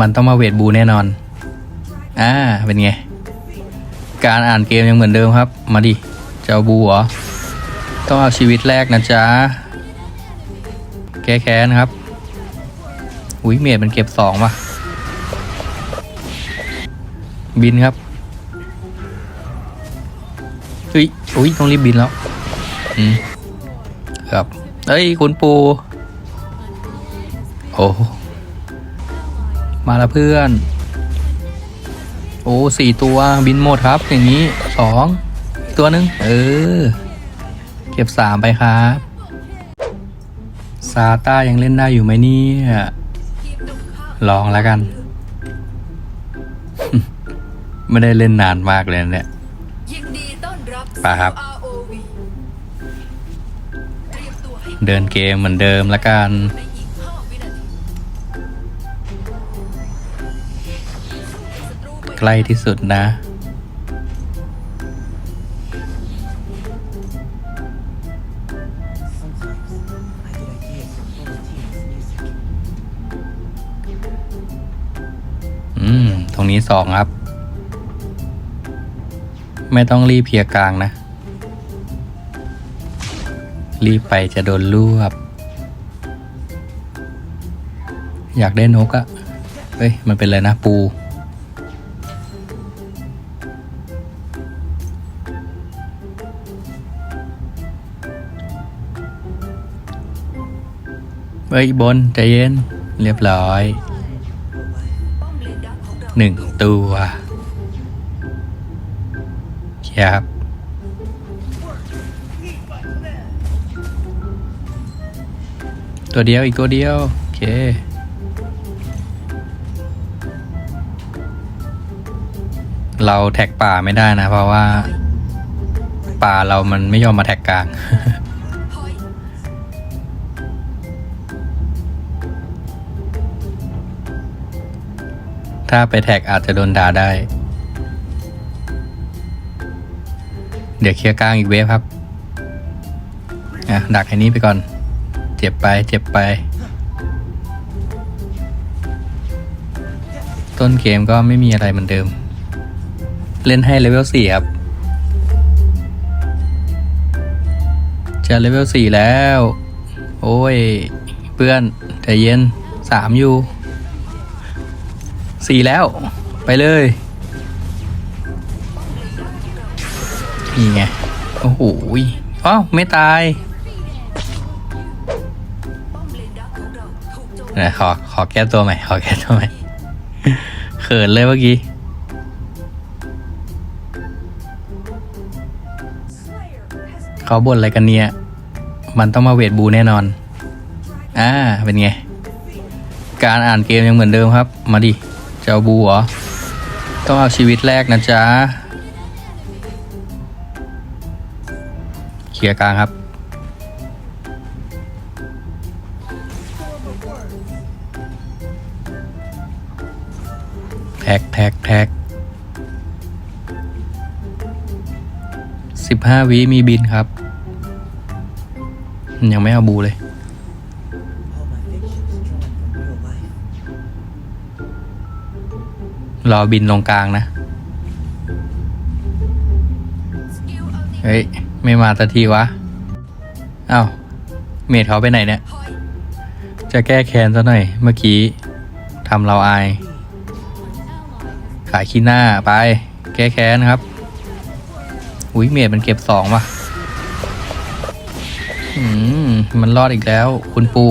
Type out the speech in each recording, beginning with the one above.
มันต้องมาเวทบูแน่นอน อ่า เป็นไง การอ่านเกมยังเหมือนเดิมครับ มาดิจะเอาบูเหรอ ต้องเอาชีวิตแรกนะจ๊ะ แก้แค้นครับ อุ้ยเมดมันเก็บสองว่ะ บินครับเฮ้ยอุ้ยต้องรีบบินแล้ว อืม ครับ เอ้ย คุณปู โอ้ มาล้วเพื่อน โอ้สี่ตัวบินหมดครับ อย่างนี้สองตัวหนึ่งเออ เก็บสามไปครับซาต้ายังเล่นได้อยู่ไหมเนี่ยลองแล้วกัน ไม่ได้เล่นนานมากเลยเนี่ยยินดีต้อนรับไปครับ เดินเกมเหมือนเดิมล้วกัน ใกล้ที่สุดนะ อืม ตรงนี้สองครับ ไม่ต้องรีบเพียรกลางนะ รีบไปจะโดนรวบ อยากได้นกอะเฮ้ย มันเป็นอะไรนะปู เฮ้ยบนใจเย็น เรียบร้อยหนึ่งตัวครับตัวเดียวอีกตัวเดียว โอเค เราแท็กป่าไม่ได้นะ เพราะว่า ป่าเรามันไม่ยอมมาแท็กกลาง ถ้าไปแท็กอาจจะโดนด่าได้ เดี๋ยวเคลียร์กลางอีกเวฟครับ อะ ดักไอ้นี้ไปก่อน เจ็บไป เจ็บไป ต้นเกมก็ไม่มีอะไรเหมือนเดิม เล่นให้เลเวลสี่ครับ จะเลเวลสี่แล้ว โอ้ย เพื่อนใจเย็นสามอยู่ สี่แล้ว ไปเลยนี่ไง โอ้โหอ้าวไม่ตายนของเราถูกโจมนะขอ ขอแก้ตัวใหม่ ขอแก้ตัวใหม่ เขินเลยเมื่อกี้ เขาบ่นอะไรกันเนี่ย มันต้องมาเวทบูแน่นอน อ่า เป็นไง การอ่านเกมยังเหมือนเดิมครับ มาดิ เอาบูเหรอต้องเอาชีวิตแรกนะจ๊ะเคลียร์กลางครับ แท็กแท็กแท็กสิบห้าวิมีบินครับ ยังไม่เอาบูเลย รอบินลงกลางนะ เฮ้ย ไม่มาสักทีวะ เอ้า เมดเขาไปไหนเนี่ย จะแก้แค้นซะหน่อย เมื่อกี้ทำเราอาย ขายขี้หน้าไป แก้แค้นครับ อุ้ยเมดมันเก็บสองว่ะอืมมันรอดอีกแล้ว คุณปู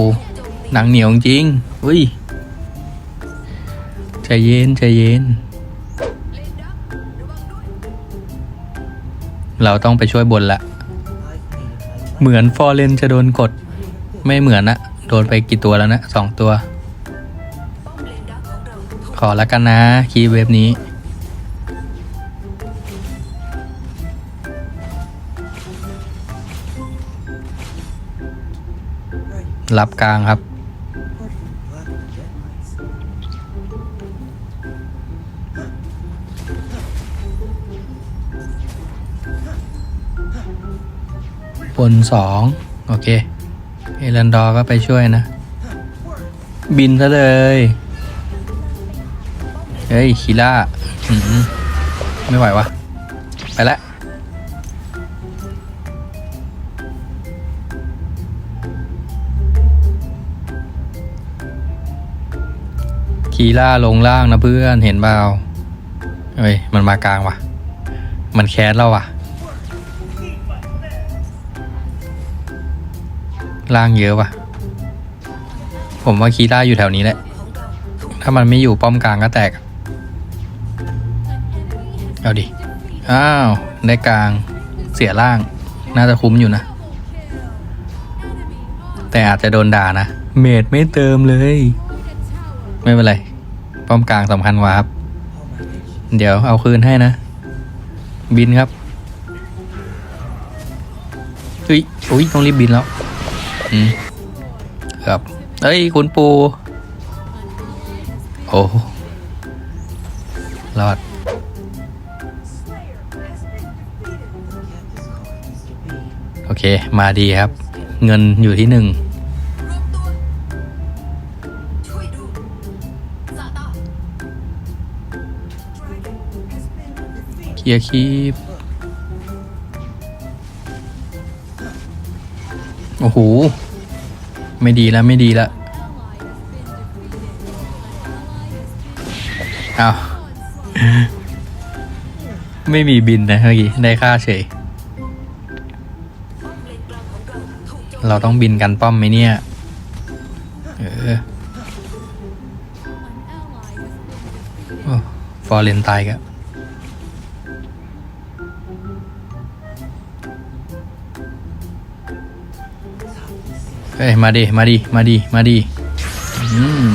หนังเหนียวจริง อุ้ย เย็นใจเย็น เราต้องไปช่วยบนละ เหมือนฟอร์เรนจะโดนกด ไม่เหมือนนะโดนไปกี่ตัวแล้วนะสองตัว ขอละกันนะ คีย์เว็บนี้รับกลางครับ บนสองโอเคเอรันดอร์ก็ไปช่วยนะ บินซะเลย เฮ้ยคีล่าไม่ไหววะไปละคีล่าลงล่างนะเพื่อนเห็นเปล่าเฮ้ย มันมากลางว่ะ มันแคสเราว่ะ ล่างเยอะว่ะ ผมว่าคีล่าอยู่แถวนี้แหละ ถ้ามันไม่อยู่ป้อมกลางก็แตก เอาดิ อ้าวได้กลางเสียล่าง น่าจะคุ้มอยู่นะ แต่อาจจะโดนด่านะ เมดไม่เติมเลย ไม่เป็นไร ป้อมกลางสำคัญกว่าครับ เดี๋ยวเอาคืนให้นะ บินครับเฮ้ยอุ้ยต้องรีบบินแล้ว ครับเอ้ย คุณปู โอ้รอด โอเค มาดีครับ เงินอยู่ที่หนึ่งเคลียร์คีบ โอ้โห ไม่ดีแล้วไม่ดีแล้วเอาวไม่มีบินนะเมื่อกี้ได้ค่าเฉย เราต้องบินกันป้อมไหมเนี่ย เออฟอร์เรนตายครับ ฮ้ยมาดิมาดิมาดิมาดิอืม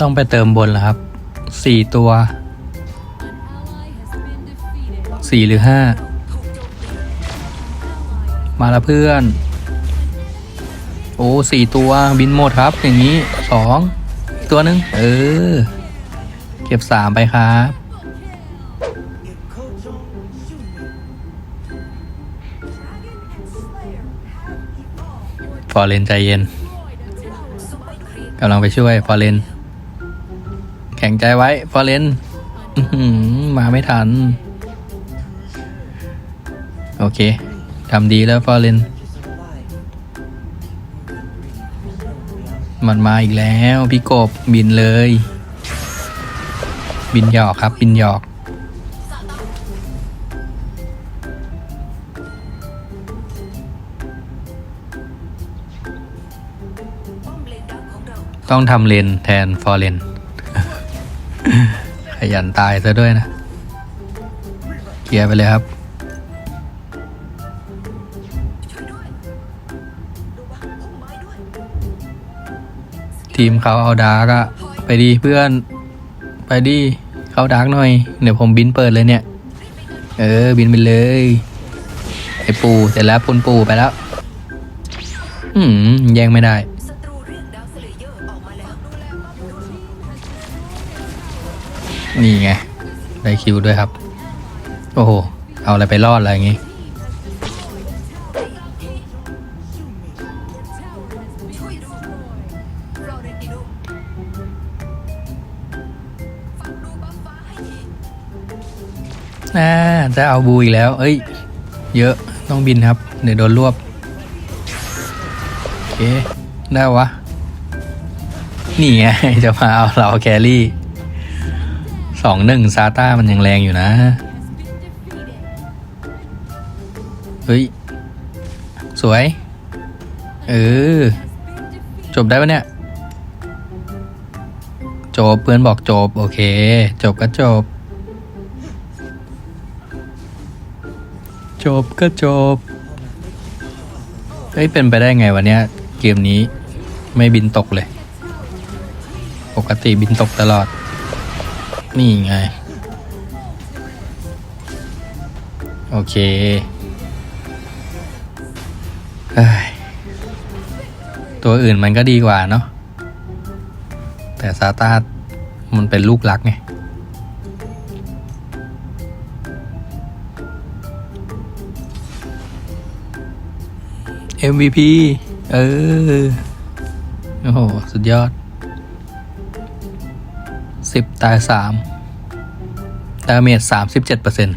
ต้องไปเติมบนแล้วครับสี่ตัวสี่หรือห้า มาล้วเพื่อน โอ้สี่ตัวบินหมดครับอย่างนี้สองตัวหนึ่งเออ เก็บสามไปครับฟอร์เรนใจเย็นกำลังไปช่วยฟอร์เรนแข็งใจไว้ฟอร์เรนมาไม่ทัน โอเค ทำดีแล้วฟอร์เรนมันมาอีกแล้วพี่กบบินเลย บินหยอกครับ บินหยอก ต้อมเลนดักของเราต้องทำเลนแทนฟอร์เรนขยันตายซะด้วยนะ เคลียร์ไปเลยครับ ทีมเขาเอาดาร์กอะไปดีเพื่อน ไปดีเข้าดาร์กหน่อย เดี๋ยวผมบินเปิดเลยเนี่ย เออ บินไปเลย ไอปูเสร็จแล้วปุนปูไปแล้ว อืมแย่งไม่ได้ นี่ไง ได้คิวด้วยครับ โอ้โห เอาอะไรไปรอดอะไรอย่างงี้ จะเอาบูอีกแล้ว เอ้ย เยอะต้องบินครับ เดี๋ยวโดนรวบโอเคได้วะ นี่ไงจะมาเอาเราแครี่สองหนึ่งซาต้ามันยังแรงอยู่นะ เฮ้ย สวย เออ จบได้ปะเนี่ย จบเพื่อนบอกจบ โอเค จบก็จบ จบก็จบ เฮ้ย เป็นไปได้ไงวะเนี้ย เกมนี้ไม่บินตกเลย ปกติบินตกตลอด นี่ไง โอเคเฮ้ยตัวอื่นมันก็ดีกว่าเนาะแต่ซาตามันเป็นลูกรักไง MVP เออ โอ้โห สุดยอดสิบตายสามดาเมจสามสิบเจ็ดเปอร์เซ็นต์